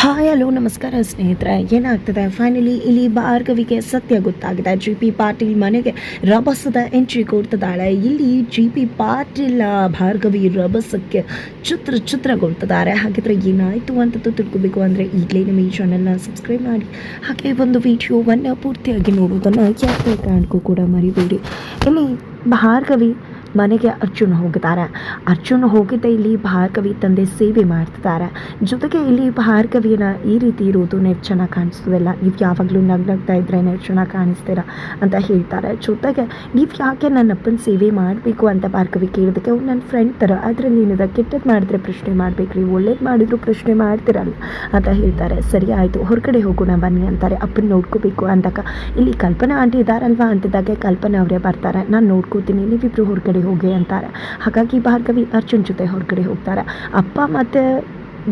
Hi, hello, ನಮಸ್ಕಾರ ಸ್ನೇಹಿತರೆ. ಏನಾಗ್ತದೆ? ಫೈನಲಿ ಇಲ್ಲಿ ಭಾರ್ಗವಿಗೆ ಸತ್ಯ ಗೊತ್ತಾಗಿದೆ. ಜಿ ಪಿ ಪಾಟೀಲ್ ಮನೆಗೆ ರಭಸದ ಎಂಟ್ರಿ ಕೊಡ್ತಿದ್ದಾಳೆ. ಇಲ್ಲಿ ಜಿ ಪಿ ಪಾಟೀಲ್ ಭಾರ್ಗವಿ ರಭಸಕ್ಕೆ ಚಿತ್ರ ಚಿತ್ರಗೊಳ್ತಿದ್ದಾರೆ ಹಾಗಿದ್ರೆ ಏನಾಯಿತು ಅಂತ ತಿಳ್ಕೋಬೇಕು ಅಂದರೆ ಈಗಲೇ ನಮ್ಮ ಈ ಚಾನಲ್ನ ಸಬ್ಸ್ಕ್ರೈಬ್ ಮಾಡಿ. ಹಾಗೆ ಒಂದು ವಿಡಿಯೋವನ್ನು ಪೂರ್ತಿಯಾಗಿ ನೋಡೋದನ್ನು ಯಾವುದೇ ಕಾರಣಕ್ಕೂ ಕೂಡ ಮರಿಬೇಡಿ. ಇಲ್ಲಿ ಭಾರ್ಗವಿ ಮನೆಗೆ ಅರ್ಜುನ್ ಹೋಗಿದ್ದಾರೆ. ಅರ್ಜುನ್ ಹೋಗಿದ್ದ ಇಲ್ಲಿ ಭಾರ್ಗವಿ ತಂದೆ ಸೇವೆ ಮಾಡ್ತಿದ್ದಾರೆ. ಜೊತೆಗೆ ಇಲ್ಲಿ ಭಾರ್ಗವಿನ ಈ ರೀತಿ ಇರೋದು ನೆಟ್ ಚೆನ್ನಾಗಿ ಕಾಣಿಸ್ತದಿಲ್ಲ. ನೀವು ಯಾವಾಗಲೂ ನಗ್ನಗ್ತಾ ಇದ್ರೆ ನೆಟ್ ಚೆನ್ನಾಗಿ ಕಾಣಿಸ್ತೀರಾ ಅಂತ ಹೇಳ್ತಾರೆ. ಜೊತೆಗೆ ನೀವು ಯಾಕೆ ನನ್ನ ಅಪ್ಪನ ಸೇವೆ ಮಾಡಬೇಕು ಅಂತ ಭಾರ್ಗವಿ ಕೇಳಿದಕ್ಕೆ ಅವ್ರು ನನ್ನ ಫ್ರೆಂಡ್ ಥರ ಅದರಲ್ಲಿ ಏನಿದೆ ಕೆಟ್ಟದ್ದು ಮಾಡಿದ್ರೆ ಪ್ರಶ್ನೆ ಮಾಡಬೇಕ್ರಿ. ಒಳ್ಳೇದು ಮಾಡಿದ್ರು ಪ್ರಶ್ನೆ ಮಾಡ್ತಿರಲ್ಲ ಅಂತ ಹೇಳ್ತಾರೆ. ಸರಿ ಆಯಿತು, ಹೊರಗಡೆ ಹೋಗೋಣ ಬನ್ನಿ ಅಂತಾರೆ. ಅಪ್ಪನ ನೋಡ್ಕೋಬೇಕು ಅಂದಾಗ, ಇಲ್ಲಿ ಕಲ್ಪನಾ ಆಂಟಿ ಇದ್ದಾರಲ್ವಾ ಅಂತಿದ್ದಾಗೆ ಕಲ್ಪನಾ ಅವರೇ ಬರ್ತಾರೆ. ನಾನು ನೋಡ್ಕೋತೀನಿ. ನೀವಿಬ್ರು ಹೊರಗಡೆ ಹೋಗಿ ಅಂತಾರೆ. ಹಾಗಾಗಿ ಭಾರ್ಗವಿ ಅರ್ಜುನ್ ಜೊತೆ ಹೊರಗಡೆ ಹೋಗ್ತಾರೆ. ಅಪ್ಪ ಮತ್ತು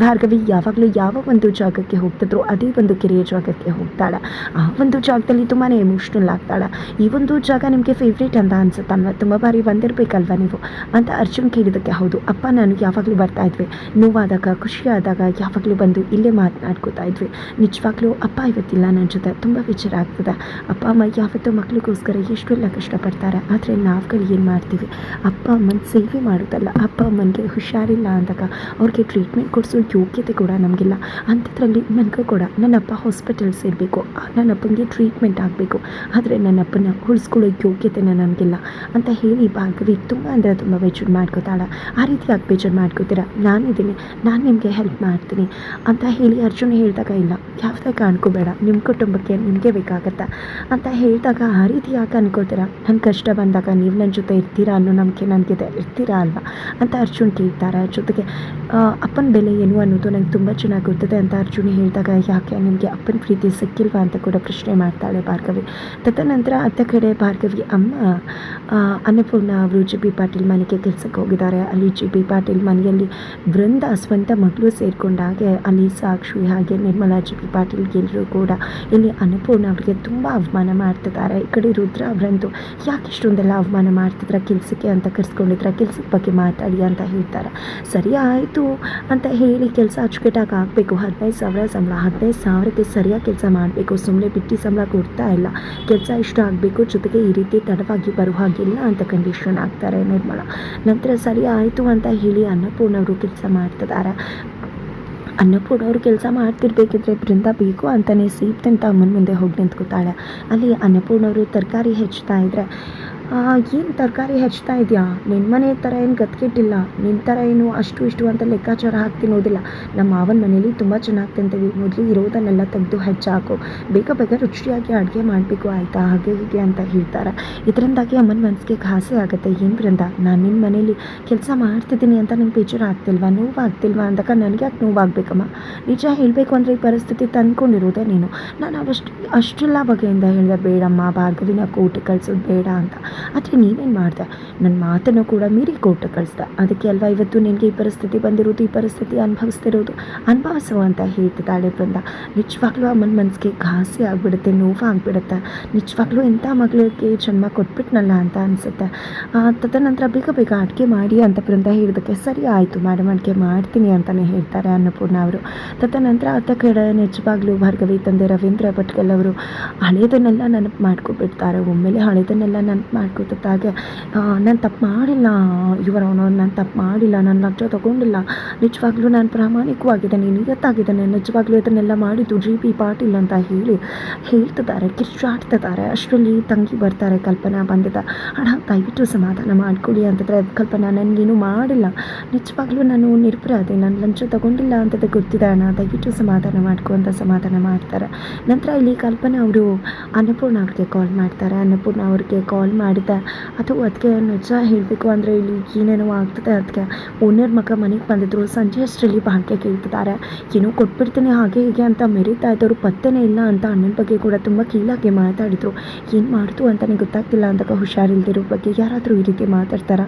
ಭಾರ್ಗವಿ, ಯಾವಾಗಲೂ ಯಾವ ಒಂದು ಜಾಗಕ್ಕೆ ಹೋಗ್ತಿದ್ರು ಅದೇ ಒಂದು ಕೆರೆಯ ಜಾಗಕ್ಕೆ ಹೋಗ್ತಾಳೆ. ಆ ಒಂದು ಜಾಗದಲ್ಲಿ ತುಂಬಾ ಎಮೋಷ್ನಲ್ ಆಗ್ತಾಳೆ. ಈ ಒಂದು ಜಾಗ ನಿಮಗೆ ಫೇವ್ರೇಟ್ ಅಂತ ಅನ್ಸುತ್ತಲ್ವ ತುಂಬ ಬಾರಿ ಬಂದಿರಬೇಕಲ್ವ ನೀವು? ಅಂತ ಅರ್ಜುನ್ ಕೇಳಿದ್ದಕ್ಕೆ ಹೌದು. ಅಪ್ಪ, ನಾನು ಯಾವಾಗಲೂ ಬರ್ತಾ ಇದ್ವಿ. ನೋವಾದಾಗ ಖುಷಿ ಆದಾಗ ಯಾವಾಗಲೂ ಬಂದು ಇಲ್ಲೇ ಮಾತನಾಡ್ಕೋತಾ ಇದ್ವಿ. ನಿಜವಾಗ್ಲೂ ಅಪ್ಪ ಇವತ್ತಿಲ್ಲ ನನ್ನ ಜೊತೆ. ತುಂಬ ವಿಚಾರ ಆಗ್ತದೆ. ಅಪ್ಪ, ಅಮ್ಮ ಯಾವತ್ತೂ ಮಕ್ಕಳಿಗೋಸ್ಕರ ಎಷ್ಟೆಲ್ಲ ಕಷ್ಟಪಡ್ತಾರೆ, ಆದರೆ ನಾವುಗಳು ಏನು ಮಾಡ್ತೀವಿ? ಅಪ್ಪ ಅಮ್ಮನ ಸೇವೆ ಮಾಡೋದಲ್ಲ ಅಪ್ಪ ಅಮ್ಮನಿಗೆ ಹುಷಾರಿಲ್ಲ ಅಂದಾಗ ಅವ್ರಿಗೆ ಟ್ರೀಟ್ಮೆಂಟ್ ಕೊಡಿಸೋ ಯೋಗ್ಯತೆ ಕೂಡ ನಮಗಿಲ್ಲ. ಅಂಥದ್ರಲ್ಲಿ ನನಗೂ ಕೂಡ ನನ್ನ ಅಪ್ಪ ಹಾಸ್ಪಿಟಲ್ ಸೇರಬೇಕು. ನನ್ನ ಅಪ್ಪನಿಗೆ ಟ್ರೀಟ್ಮೆಂಟ್ ಆಗಬೇಕು. ಆದರೆ ನನ್ನ ಅಪ್ಪನ ಉಳಿಸ್ಕೊಳ್ಳೋ ಯೋಗ್ಯತೆನ ನನಗಿಲ್ಲ. ಅಂತ ಹೇಳಿ ಭಾಗವಿ ತುಂಬ ಅಂದರೆ ತುಂಬ ಬೇಜಾರು ಮಾಡ್ಕೋತಾಳೆ. ಆ ರೀತಿಯಾಗಿ ಬೇಜಾರು ಮಾಡ್ಕೋತೀರಾ? ನಾನಿದ್ದೀನಿ. ನಾನು ನಿಮಗೆ ಹೆಲ್ಪ್ ಮಾಡ್ತೀನಿ. ಅಂತ ಹೇಳಿ ಅರ್ಜುನ್ ಹೇಳಿದಾಗ, ಇಲ್ಲ, ಯಾವುದೇ ಅನ್ಕೋಬೇಡ ನಿಮ್ಮ ಕುಟುಂಬಕ್ಕೆ ನಿಮಗೆ ಬೇಕಾಗತ್ತಾ? ಅಂತ ಹೇಳಿದಾಗ, ಆ ರೀತಿ ಯಾಕೆ ಅನ್ಕೋತೀರಾ? ನನ್ನ ಕಷ್ಟ ಬಂದಾಗ ನೀವು ನನ್ನ ಜೊತೆ ಇರ್ತೀರಾ ಅನ್ನೋ ನಂಬಿಕೆ ನನಗಿದೆ. ಇರ್ತೀರಾ ಅಲ್ವಾ? ಅಂತ ಅರ್ಜುನ್ ಕೇಳ್ತಾರೆ ಜೊತೆಗೆ ಅಪ್ಪನ ಬೆಲೆ ಏನು? ಅನ್ನೋದು ನಂಗೆ ತುಂಬ ಚೆನ್ನಾಗಿ ಗೊತ್ತಿದೆ ಅಂತ ಅರ್ಜುನ್ ಹೇಳಿದಾಗ ಯಾಕೆ ನಿಮಗೆ ಅಪ್ಪನ ಪ್ರೀತಿ ಸಿಕ್ಕಿಲ್ವಾ ಅಂತ ಕೂಡ ಪ್ರಶ್ನೆ ಮಾಡ್ತಾಳೆ ಭಾರ್ಗವಿ. ತದನಂತರ ಅತ್ತ ಕಡೆ ಭಾರ್ಗವಿ ಅಮ್ಮ ಅನ್ನಪೂರ್ಣ ಅವರು ಜಿ ಬಿ ಪಾಟೀಲ್ ಮನೆಗೆ ಕೆಲಸಕ್ಕೆ ಹೋಗಿದ್ದಾರೆ. ಅಲ್ಲಿ ಜಿ ಬಿ ಪಾಟೀಲ್ ಮನೆಯಲ್ಲಿ ವೃಂದ ಸ್ವಂತ ಮಗಳು ಸೇರಿಕೊಂಡಾಗೆ ಅಲ್ಲಿ ಸಾಕ್ಷಿ ಹಾಗೆ ನಿರ್ಮಲಾ ಜಿ ಬಿ ಪಾಟೀಲ್ ಎಲ್ಲರೂ ಕೂಡ. ಇಲ್ಲಿ ಅನ್ನಪೂರ್ಣ ಅವರಿಗೆ ತುಂಬ ಅವಮಾನ ಮಾಡ್ತಿದ್ದಾರೆ. ಈ ಕಡೆ ರುದ್ರ ಅವರಂತೂ ಯಾಕೆ ಇಷ್ಟೊಂದೆಲ್ಲ ಅವಮಾನ ಮಾಡ್ತಿದ್ರ, ಕೆಲಸಕ್ಕೆ ಅಂತ ಕರೆಸ್ಕೊಂಡಿದ್ರ, ಕೆಲಸದ ಬಗ್ಗೆ ಮಾತಾಡಿ ಅಂತ ಹೇಳ್ತಾರೆ. ಸರಿ ಆಯಿತು ಅಂತ ಹೇಳಿ ಕೆಲಸ ಅಚ್ಚುಕಟ್ಟಾಗಿ ಆಗಬೇಕು. ಹದಿನೈದು ಸಾವಿರ ಸಂಬಳ, ಹದಿನೈದು ಸಾವಿರಕ್ಕೆ ಸರಿಯಾಗಿ ಕೆಲಸ ಮಾಡಬೇಕು. ಸುಮ್ಮನೆ ಬಿಟ್ಟು ಸಂಬಳ ಕೊಡ್ತಾ ಇಲ್ಲ. ಕೆಲಸ ಇಷ್ಟ ಆಗಬೇಕು. ಜೊತೆಗೆ ಈ ರೀತಿ ತಡವಾಗಿ ಬರುವ ಹಾಗಿಲ್ಲ ಅಂತ ಕಂಡೀಷನ್ ಆಗ್ತಾರೆ ನಿರ್ಮಲ. ನಂತರ ಸರಿ ಆಯಿತು ಅಂತ ಹೇಳಿ ಅನ್ನಪೂರ್ಣವರು ಕೆಲಸ ಮಾಡ್ತಿದ್ದಾರೆ ಅನ್ನಪೂರ್ಣ ಅವರು ಕೆಲಸ ಮಾಡ್ತಿರ್ಬೇಕಿದ್ರೆ ಬೃಂದ ಬೇಕು ಅಂತಲೇ ಸೀಪ್ತಂತ ಅಮ್ಮನ ಮುಂದೆ ಹೋಗಿ ನಿಂತ್ಕೋತಾಳೆ. ಅಲ್ಲಿ ಅನ್ನಪೂರ್ಣವರು ತರಕಾರಿ ಹೆಚ್ಚುತ್ತಾ ಇದ್ರೆ ಏನು ತರಕಾರಿ ಹೆಚ್ಚುತ್ತಾ ಇದೆಯಾ? ನಿನ್ನ ಮನೆ ಥರ ಏನು ಗತ್ಕೆಟ್ಟಿಲ್ಲ ನಿನ್ನ ಥರ ಏನು ಅಷ್ಟು ಇಷ್ಟು ಅಂತ ಲೆಕ್ಕಾಚಾರ ಹಾಕಿ ತಿನ್ನೋದಿಲ್ಲ ನಮ್ಮ ಮಾವನ ಮನೇಲಿ ತುಂಬ ಚೆನ್ನಾಗಿ ತಿಂತೀವಿ ಮೊದಲು ಇರೋದನ್ನೆಲ್ಲ ತೆಗೆದು ಹೆಚ್ಚಾಕು. ಬೇಗ ಬೇಗ ರುಚಿಯಾಗಿ ಅಡುಗೆ ಮಾಡಬೇಕು. ಆಯಿತಾ? ಹಾಗೆ ಹೀಗೆ ಅಂತ ಹೇಳ್ತಾರೆ. ಇದರಿಂದಾಗಿ ಅಮ್ಮನ ಮನಸ್ಸಿಗೆ ಘಾಸೆ ಆಗುತ್ತೆ. ಏನು ಬೃಂದ ನಾನು ನಿನ್ನ ಮನೇಲಿ ಕೆಲಸ ಮಾಡ್ತಿದ್ದೀನಿ ಅಂತ ನಂಗೆ ಬೇಜಾರು ಆಗ್ತಿಲ್ವಾ? ನೋವಾಗ್ತಿಲ್ವಾ ಅಂದಾಗ ನನಗೆ ಯಾಕೆ ನೋವಾಗಬೇಕಮ್ಮ? ನಿಜ ಹೇಳಬೇಕು ಅಂದರೆ ಈ ಪರಿಸ್ಥಿತಿ ತಂದ್ಕೊಂಡಿರೋದೇ ನೀನು. ನಾನು ಅವಷ್ಟು ಅಷ್ಟೆಲ್ಲ ಬಗೆಯಿಂದ ಹೇಳಿದೆ, ಬೇಡಮ್ಮ ಭಾರ್ಗವಿನ ಕೋಟಿ ಕಳ್ಸೋದು ಬೇಡ ಅಂತ. ಆದರೆ ನೀನೇನು ಮಾಡಿದೆ? ನನ್ನ ಮಾತನ್ನು ಕೂಡ ಮೀರಿ ಕೋರ್ಟ್ ಕಳಿಸ್ದೆ. ಅದಕ್ಕೆ ಅಲ್ವಾ ಇವತ್ತು ನಿನಗೆ ಈ ಪರಿಸ್ಥಿತಿ ಬಂದಿರೋದು, ಈ ಪರಿಸ್ಥಿತಿ ಅನುಭವಿಸ್ತಿರೋದು? ಅನುಭವಿಸು ಅಂತ ಹೇಳ್ತಿದ್ದಾಳೆ ಬೃಂದ ನಿಜವಾಗ್ಲೂ ಅಮ್ಮನ ಮನಸ್ಸಿಗೆ ಘಾಸಿ ಆಗಿಬಿಡುತ್ತೆ ನೋವಾಗ್ಬಿಡುತ್ತೆ ನಿಜವಾಗ್ಲೂ ಇಂಥ ಮಗಳಿಗೆ ಜನ್ಮ ಕೊಟ್ಬಿಟ್ನಲ್ಲ ಅಂತ ಅನಿಸುತ್ತೆ. ತದನಂತರ ಬೇಗ ಬೇಗ ಅಡುಗೆ ಮಾಡಿ ಅಂತ ಬೃಂದ ಹೇಳಿದಕ್ಕೆ ಸರಿ ಆಯಿತು ಮೇಡಮ್ ಅಡುಗೆ ಮಾಡ್ತೀನಿ ಅಂತಲೇ ಹೇಳ್ತಾರೆ ಅನ್ನಪೂರ್ಣ ಅವರು. ತದನಂತರ ಅತ್ತ ಕಡೆ ನಿಜವಾಗ್ಲೂ ಭಾರ್ಗವಿ, ತಂದೆ ರವೀಂದ್ರ ಭಟ್ಕಲ್ ಅವರು ಹಳೆಯದನ್ನೆಲ್ಲ ನೆನಪು ಮಾಡ್ಕೊಬಿಡ್ತಾರೆ. ಒಮ್ಮೆಲೆ ಹಳೇದನ್ನೆಲ್ಲ ನೆನಪು ಮಾಡ್ಕೊತಾಗೆ ನಾನು ತಪ್ಪು ಮಾಡಿಲ್ಲ ಇವರವನು ನಾನು ತಪ್ಪು ಮಾಡಿಲ್ಲ, ನಾನು ಲಂಚ ತಗೊಂಡಿಲ್ಲ. ನಿಜವಾಗ್ಲೂ ನಾನು ಪ್ರಾಮಾಣಿಕವಾಗಿದ್ದೇನೆ ನಿಯತ್ತಾಗಿದ್ದೇನೆ ನಿಜವಾಗ್ಲೂ ಇದನ್ನೆಲ್ಲ ಮಾಡಿದ್ದು ಜಿ ಪಿ ಪಾಟೀಲ್ ಅಂತ ಹೇಳಿ ಹೇಳ್ತಿದ್ದಾರೆ, ಕಿರ್ಚಾಡ್ತಿದ್ದಾರೆ. ಅಷ್ಟರಲ್ಲಿ ತಂಗಿ ಬರ್ತಾರೆ, ಕಲ್ಪನಾ ಬಂದಿದ್ದ. ಅಣ್ಣ, ದಯವಿಟ್ಟು ಸಮಾಧಾನ ಮಾಡ್ಕೊಳ್ಳಿ ಅಂತಂದರೆ, ಕಲ್ಪನಾ ನನಗೇನು ಮಾಡಿಲ್ಲ. ನಿಜವಾಗ್ಲೂ ನಾನು ನಿರ್ಪರಾಧಿ ನಾನು ಲಂಚ ತಗೊಂಡಿಲ್ಲ ಅಂತದ್ದು ಗೊತ್ತಿದೆ ಅಣ್ಣ, ದಯವಿಟ್ಟು ಸಮಾಧಾನ ಮಾಡ್ಕೊ ಅಂತ ಸಮಾಧಾನ ಮಾಡ್ತಾರೆ. ನಂತರ ಇಲ್ಲಿ ಕಲ್ಪನಾ ಅವರು ಅನ್ನಪೂರ್ಣ ಅವ್ರಿಗೆ ಕಾಲ್ ಮಾಡ್ತಾರೆ, ಅನ್ನಪೂರ್ಣ ಅವ್ರಿಗೆ ಕಾಲ್ ಮಾಡಿದ್ದೆ. ಅದು ಅದಕ್ಕೆ ನಿಜ ಹೇಳಬೇಕು ಅಂದರೆ ಇಲ್ಲಿ ಏನೇನೋ ಆಗ್ತದೆ ಅದಕ್ಕೆ ಓನರ್ ಮಗ ಮನೆಗೆ ಬಂದಿದ್ರು. ಸಂಜೆ ಅಷ್ಟರಲ್ಲಿ ಭಾಗ್ಯ ಕೇಳ್ತಿದ್ದಾರೆ. ಏನೋ ಕೊಟ್ಬಿಡ್ತೀನಿ ಹಾಗೆ ಹೀಗೆ ಅಂತ ಮೆರೀತಾ ಇದ್ದವರು ಪತ್ತೆನೇ ಇಲ್ಲ ಅಂತ ಅಣ್ಣನ ಬಗ್ಗೆ ಕೂಡ ತುಂಬ ಕೀಳಾಗಿ ಮಾತಾಡಿದರು. ಏನು ಮಾಡ್ತು ಅಂತಲೇ ಗೊತ್ತಾಗ್ತಿಲ್ಲ ಅಂದಾಗ ಹುಷಾರಿಲ್ದಿರೋ ಬಗ್ಗೆ ಯಾರಾದರೂ ಈ ರೀತಿ ಮಾತಾಡ್ತಾರ.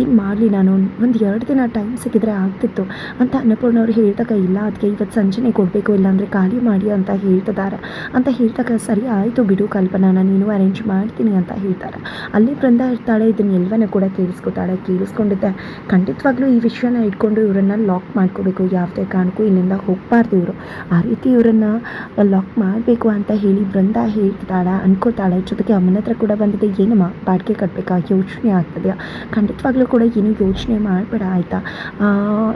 ಏನು ಮಾಡಲಿ ನಾನು? ಒಂದು ಎರಡು ದಿನ ಟೈಮ್ ಸಿಕ್ಕಿದ್ರೆ ಆಗ್ತಿತ್ತು ಅಂತ ಅನ್ನಪೂರ್ಣ ಅವ್ರು ಹೇಳಿದಾಗ ಇಲ್ಲ ಅದಕ್ಕೆ ಇವತ್ತು ಸಂಜೆನೇ ಕೊಡಬೇಕು, ಇಲ್ಲಾಂದರೆ ಖಾಲಿ ಮಾಡಿ ಅಂತ ಹೇಳ್ತಿದ್ದಾರೆ. ಅಂತ ಹೇಳ್ದಾಗ ಸರಿ ಆಯಿತು ಬಿಡು ಕಲ್ಪನಾ ನಾನು ನೀನು ಅರೇಂಜ್ ಮಾಡ್ತೀನಿ ಅಂತ ಹೇಳ್ತಾರೆ. ಅಲ್ಲಿ ಬೃಂದ ಇರ್ತಾಳೆ, ಇದನ್ನ ಎಲ್ವನ ಕೂಡ ಕೇಳಿಸ್ಕೊತಾಳೆ. ಕೇಳಿಸ್ಕೊಂಡಿದ್ದೆ, ಖಂಡಿತವಾಗ್ಲೂ ಈ ವಿಷಯನ ಇಟ್ಕೊಂಡು ಇವರನ್ನು ಲಾಕ್ ಮಾಡ್ಕೋಬೇಕು, ಯಾವುದೇ ಕಾರಣಕ್ಕೂ ಇಲ್ಲಿಂದ ಹೋಗಬಾರ್ದು ಇವರು. ಆ ರೀತಿ ಇವರನ್ನು ಲಾಕ್ ಮಾಡಬೇಕು ಅಂತ ಹೇಳಿ ಬೃಂದ ಹೇಳ್ತಾಳೆ, ಅನ್ಕೋತಾಳೆ. ಜೊತೆಗೆ ಅಮ್ಮನ ಹತ್ರ ಕೂಡ ಬಂದಿದೆ, ಏನಮ್ಮ, ಬಾಡಿಗೆ ಕಟ್ಟಬೇಕಾ ಯೋಚನೆ ಆಗ್ತದೆ ಖಂಡಿತವಾಗ್ಲೂ ಕೂಡ ಏನು ಯೋಚನೆ ಮಾಡಬೇಡ, ಆಯಿತಾ?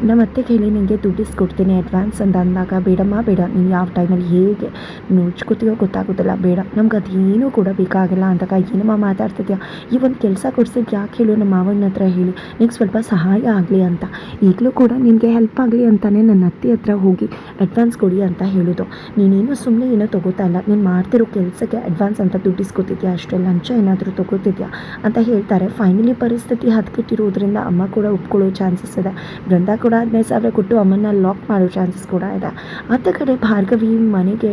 ನಮ್ಮ ಅತ್ತೆಗೆ ಹೇಳಿ ನಿನಗೆ ದುಡ್ಡಿಸ್ಕೊಡ್ತೀನಿ ಅಡ್ವಾನ್ಸ್ ಅಂತ ಅಂದಾಗ. ಬೇಡಮ್ಮ, ಬೇಡ, ನೀನು ಯಾವ ಟೈಮಲ್ಲಿ ಹೇಗೆ ನೋಡ್ಸ್ಕೊತೀಯೋ ಗೊತ್ತಾಗೋದಿಲ್ಲ, ಬೇಡ. ನಮ್ಗೆ ಅದೇನೂ ಕೂಡ ಬೇಕಾಗಿಲ್ಲ ಅಂದಾಗ ಏನಮ್ಮ ಮಾತಾಡ್ತಿದ್ಯಾ? ಈ ಒಂದು ಕೆಲಸ ಕೊಡ್ಸೋಕ್ಕೆ ಯಾಕೆ ಹೇಳು? ನಮ್ಮ ಮಾವನ ಹತ್ರ ಹೇಳಿ. ನೆಕ್ಸ್ಟ್ ಸ್ವಲ್ಪ ಸಹಾಯ ಆಗಲಿ ಅಂತ. ಈಗಲೂ ಕೂಡ ನಿನಗೆ ಹೆಲ್ಪ್ ಆಗಲಿ ಅಂತಲೇ ನನ್ನ ಅತ್ತೆ ಹತ್ರ ಹೋಗಿ ಅಡ್ವಾನ್ಸ್ ಕೊಡಿ ಅಂತ ಹೇಳೋದು. ನೀನೇನು ಸುಮ್ಮನೆ ಏನೋ ತೊಗೋತಾ ಇಲ್ಲ. ನೀನು ಮಾಡ್ತಿರೋ ಕೆಲಸಕ್ಕೆ ಅಡ್ವಾನ್ಸ್ ಅಂತ ದುಡ್ಡಿಸ್ಕೊತಿದ್ಯಾ? ಅಷ್ಟೇ ಲಂಚ ಏನಾದರೂ ತೊಗೋತಿದ್ಯಾ? ಅಂತ ಹೇಳ್ತಾರೆ. ಫೈನಲಿ ಪರಿಸ್ಥಿತಿ ಹದಗೆಟ್ಟಿರೋದ್ರಿಂದ ಅಮ್ಮ ಕೂಡ ಒಪ್ಕೊಳ್ಳೋ ಚಾನ್ಸಸ್ ಇದೆ. ಬೃಂದ ಕೂಡ ಹದಿನೈದು ಸಾವಿರ ಕೊಟ್ಟು ಅಮ್ಮನ ಲಾಕ್ ಮಾಡೋ ಚಾನ್ಸಸ್ ಕೂಡ ಇದೆ. ಆತ ಕಡೆ ಭಾರ್ಗವಿ ಮನೆಗೆ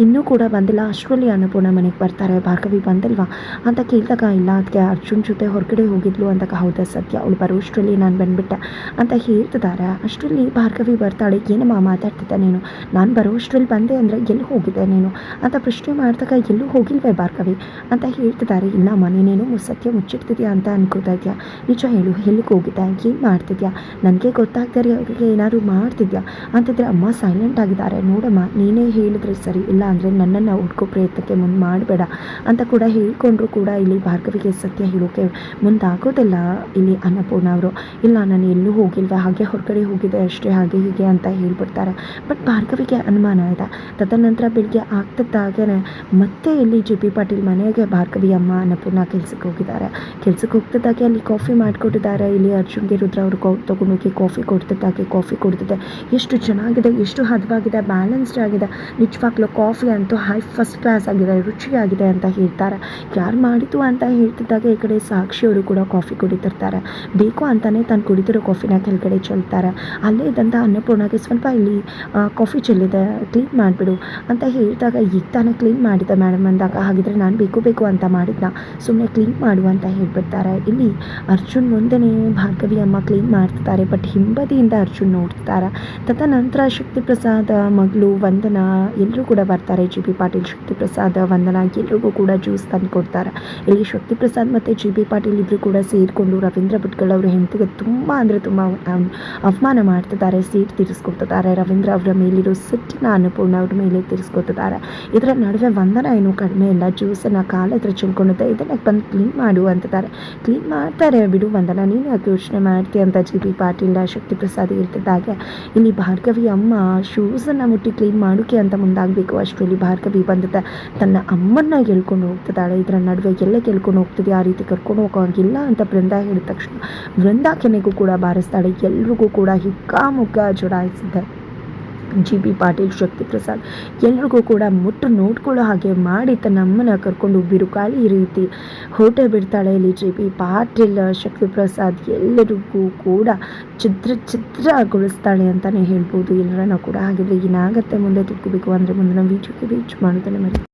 ಇನ್ನೂ ಕೂಡ ಬಂದಿಲ್ಲ. ಅಷ್ಟರಲ್ಲಿ ಅನ್ನಪೂರ್ಣ ಮನೆಗೆ ಬರ್ತಾರೆ. ಭಾರ್ಗವಿ ಬಂದಿಲ್ವಾ? ಅಂತ ಕೇಳಿದಾಗ, ಇಲ್ಲ ಅದಕ್ಕೆ ಅರ್ಜುನ್ ಜೊತೆ ಹೊರಗಡೆ ಹೋಗಿದ್ಲು ಅಂತ ಹೌದಾ ಸತ್ಯ? ಅವಳು ಬರೋಷ್ಟರಲ್ಲಿ ನಾನು ಬಂದ್ಬಿಟ್ಟೆ ಅಂತ ಹೇಳ್ತಿದ್ದಾರೆ. ಅಷ್ಟರಲ್ಲಿ ಭಾರ್ಗವಿ ಬರ್ತಾಳೆ. ಏನಮ್ಮ ಮಾತಾಡ್ತಿದ್ದೆ ನೀನು? ನಾನು ಬರೋಷ್ಟರಲ್ಲಿ ಬಂದೆ ಅಂದರೆ ಎಲ್ಲಿ ಹೋಗಿದ್ದೆ ನೀನು? ಅಂತ ಪ್ರಶ್ನೆ ಮಾಡಿದಾಗ, ಎಲ್ಲೂ ಹೋಗಿಲ್ವೇ ಭಾರ್ಗವಿ? ಅಂತ ಹೇಳ್ತಿದ್ದಾರೆ. ಇಲ್ಲಮ್ಮ ನೀನೇನು ಸತ್ಯ ಮುಚ್ಚಿಡ್ತಿದ್ಯಾ ಅಂತ ಅನ್ಕೋತಾ ಇದೆಯಾ? ನಿಜ ಹೇಳು, ಎಲ್ಲಿಗೆ ಹೋಗಿದ್ದೆ ಏನು ಮಾಡ್ತಿದ್ಯಾ? ನನಗೆ ಗೊತ್ತಾಗ್ತಾರೆ ಅವರಿಗೆ ಏನಾದ್ರು ಮಾಡ್ತಿದ್ಯಾ? ಅಂತಂದರೆ ಅಮ್ಮ ಸೈಲೆಂಟ್ ಆಗಿದ್ದಾರೆ. ನೋಡಮ್ಮ, ನೀನೇ ಹೇಳಿದ್ರೆ ಸರಿ, ಇಲ್ಲ ಅಂದರೆ ನನ್ನನ್ನು ಹುಡ್ಕೋ ಪ್ರಯತ್ನಕ್ಕೆ ಮುಂದೆ ಮಾಡಬೇಡ ಅಂತ ಕೂಡ ಹೇಳ್ಕೊಂಡ್ರು ಕೂಡ ಇಲ್ಲಿ ಭಾರ್ಗವಿಗೆ ಸತ್ಯ ಹೇಳೋಕೆ ಮುಂದಾಗೋದಿಲ್ಲ. ಇಲ್ಲಿ ಅನ್ನಪೂರ್ಣ ಅವರು, ಇಲ್ಲ ನಾನು ಎಲ್ಲೂ ಹೋಗಿಲ್ವ? ಹಾಗೆ ಹೊರಗಡೆ ಹೋಗಿದೆ ಅಷ್ಟೇ, ಹಾಗೆ ಹೀಗೆ ಅಂತ ಹೇಳ್ಬಿಡ್ತಾರೆ. ಬಟ್ ಭಾರ್ಗವಿಗೆ ಅನುಮಾನ ಇದೆ. ತದನಂತರ ಬೆಳಿಗ್ಗೆ ಆಗ್ತಿದ್ದಾಗೇ ಮತ್ತೆ ಇಲ್ಲಿ ಜಿ ಪಿ ಪಾಟೀಲ್ ಮನೆಗೆ ಭಾರ್ಗವಿ, ಅಮ್ಮ, ಅನ್ನಪೂರ್ಣ ಕೆಲಸಕ್ಕೆ ಹೋಗಿದ್ದಾರೆ. ಕೆಲಸಕ್ಕೆ ಹೋಗ್ತಿದ್ದಾಗೆ ಅಲ್ಲಿ ಕಾಫಿ ಮಾಡಿಕೊಟ್ಟಿದ್ದಾರೆ. ಇಲ್ಲಿ ಅರ್ಜುನ್ಗೆ ರುದ್ರ ಅವರು ಕೌ ತೊಗೊಂಡೋಗಿ ಕಾಫಿ ಕೊಡ್ತಿದ್ದಾಗೆ ಕಾಫಿ ಕೊಡ್ತಿದ್ದೆ ಎಷ್ಟು ಚೆನ್ನಾಗಿದೆ, ಎಷ್ಟು ಹದವಾಗಿದೆ ಬ್ಯಾಲೆನ್ಸ್ಡ್ ಆಗಿದೆ. ನಿಜವಾಗ್ಲೂ ಕಾಫಿ ಅಂತೂ ಹೈ ಫಸ್ಟ್ ಕ್ಲಾಸ್ ಆಗಿದೆ, ರುಚಿಯಾಗಿದೆ ಅಂತ ಹೇಳ್ತಾರೆ. ಯಾರು ಮಾಡಿತು ಅಂತ ಹೇಳ್ತಿದ್ದಾಗ ಈ ಕಡೆ ಸಾಕ್ಷಿಯವರು ಕೂಡ ಕಾಫಿ ಕುಡಿತಿರ್ತಾರೆ. ಬೇಕು ಅಂತಲೇ ತಾನು ಕುಡಿತಿರೋ ಕಾಫಿನ ಕೆಳಗಡೆ ಚೆಲ್ತಾರೆ. ಅಲ್ಲೇ ಇದ್ದಂಥ ಅನ್ನಪೂರ್ಣಗೆ ಸ್ವಲ್ಪ ಇಲ್ಲಿ ಕಾಫಿ ಚೆಲ್ಲಿದೆ ಕ್ಲೀನ್ ಮಾಡಿಬಿಡು ಅಂತ ಹೇಳಿದಾಗ ಈಗ ತಾನೇ ಕ್ಲೀನ್ ಮಾಡಿದೆ ಮೇಡಮ್ ಅಂದಾಗ. ಹಾಗಿದ್ರೆ ನಾನು ಬೇಕು ಬೇಕು ಅಂತ ಮಾಡಿದ್ನ. ಸುಮ್ಮನೆ ಕ್ಲೀನ್ ಮಾಡು ಅಂತ ಹೇಳ್ಬಿಡ್ತಾರೆ. ಇಲ್ಲಿ ಅರ್ಜುನ್ ಮುಂದೆನೇ ಭಾರ್ಗವಿ ಅಮ್ಮ ಕ್ಲೀನ್ ಮಾಡ್ತಿದ್ದಾರೆ ಬಟ್ ಹಿಂಬದಿಯಿಂದ ಅರ್ಜುನ್ ನೋಡ್ತಾರೆ ತದನಂತರ ಶಕ್ತಿ ಪ್ರಸಾದ ಮಗಳು ವಂದನಾ ಎಲ್ಲರೂ ಕೂಡ ಬರ್ತಾರೆ ಜಿ ಬಿ ಪಾಟೀಲ್, ಶಕ್ತಿ ಪ್ರಸಾದ್, ವಂದನಾ, ಎಲ್ರಿಗೂ ಕೂಡ ಜ್ಯೂಸ್ ತಂದು ಕೊಡ್ತಾರೆ ಇಲ್ಲಿ ಶಕ್ತಿ ಪ್ರಸಾದ್ ಮತ್ತು ಜಿ ಬಿ ಪಾಟೀಲ್ ಇಬ್ಬರು ಕೂಡ ಸೇರಿಕೊಂಡು ರವೀಂದ್ರ ಭಟ್ಕಳ್ ಅವರು ಹೆಂಡತಿಗೆ ತುಂಬ ಅಂದರೆ ತುಂಬ ಅವಮಾನ ಮಾಡ್ತಿದ್ದಾರೆ. ಸೀಟ್ ತೀರಿಸ್ಕೊಡ್ತಿದ್ದಾರೆ. ರವೀಂದ್ರ ಅವರ ಮೇಲಿರೋ ಸಿಟ್ಟಿನ ಅನ್ನಪೂರ್ಣ ಅವ್ರ ಮೇಲೆ ತೀರಿಸ್ಕೊತಿದ್ದಾರೆ ಇದರ ನಡುವೆ ವಂದನ ಏನು ಕಡಿಮೆ ಇಲ್ಲ. ಜ್ಯೂಸನ್ನು ಕಾಲ ಹತ್ರ ಚೆಲ್ಕೊಂಡಿದ್ದೆ ಇದನ್ನು ಬಂದು ಕ್ಲೀನ್ ಮಾಡು ಅಂತಿದ್ದಾರೆ. ಕ್ಲೀನ್ ಮಾಡ್ತಾರೆ ಬಿಡು ವಂದನ, ನೀನು ಯಾಕೆ ಯೋಚನೆ ಮಾಡ್ತೀಯ ಅಂತ ಜಿ ಬಿ ಪಾಟೀಲ್, ಶಕ್ತಿ ಪ್ರಸಾದ್ ಹೇಳ್ತಿದ್ದಾಗೆ. ಇಲ್ಲಿ ಭಾರ್ಗವಿ ಅಮ್ಮ ಶೂಸನ್ನು ಮುಟ್ಟಿ ಕ್ಲೀನ್ ಮಾಡೋಕೆ ಅಂತ ಮುಂದಾಗಬೇಕು. ಅಷ್ಟರಲ್ಲಿ ಭಾರ್ಗವಿ ಬಂದ ತನ್ನ ಅಮ್ಮನ್ನ ಎಳ್ಕೊಂಡು ಹೋಗ್ತಿದ್ದಾಳೆ. ಇದರ ನಡುವೆ ಎಲ್ಲ ಕೇಳ್ಕೊಂಡು ಹೋಗ್ತಿದೆ ಆ ರೀತಿ ಕರ್ಕೊಂಡು ಹೋಗೋಂಗಿಲ್ಲ ಅಂತ ಬೃಂದ ಹೇಳಿದ ತಕ್ಷಣ ಬೃಂದ ಕೆನೆಗೂ ಕೂಡ ಬಾರಿಸ್ತಾಳೆ. ಎಲ್ರಿಗೂ ಕೂಡ ಹಿಕ್ಕಾಮುಕ್ಕ ಜೋಡಾಯಿಸಿದ್ದೆ. ಜಿ ಬಿ ಪಾಟೀಲ್, ಶಕ್ತಿ ಪ್ರಸಾದ್ ಎಲ್ರಿಗೂ ಕೂಡ ಮುಟ್ಟು ನೋಡ್ಕೊಳ್ಳೋ ಹಾಗೆ ಮಾಡಿ ತನ್ನ ಅಮ್ಮನ ಕರ್ಕೊಂಡು ಬಿರುಗಾಳಿ ರೀತಿ ಹೋಟೆ ಬಿಡ್ತಾಳೆ ಇಲ್ಲಿ ಜಿ ಬಿ ಪಾಟೀಲ್, ಶಕ್ತಿ ಪ್ರಸಾದ್ ಎಲ್ಲರಿಗೂ ಕೂಡ ಚಿತ್ರ ಚಿತ್ರಗೊಳಿಸ್ತಾಳೆ ಅಂತಲೇ ಹೇಳ್ಬೋದು. ಎಲ್ಲರನ್ನ ಕೂಡ ಹಾಗಿದ್ರೆ ಏನಾಗುತ್ತೆ? ಮುಂದೆ ತಿಳ್ಕೋಬೇಕು ಅಂದರೆ ಮುಂದಿನ ವೀಡಿಯೋಗೆ ರೀಚ್ ಮಾಡೋದನ್ನು ಮರಿ.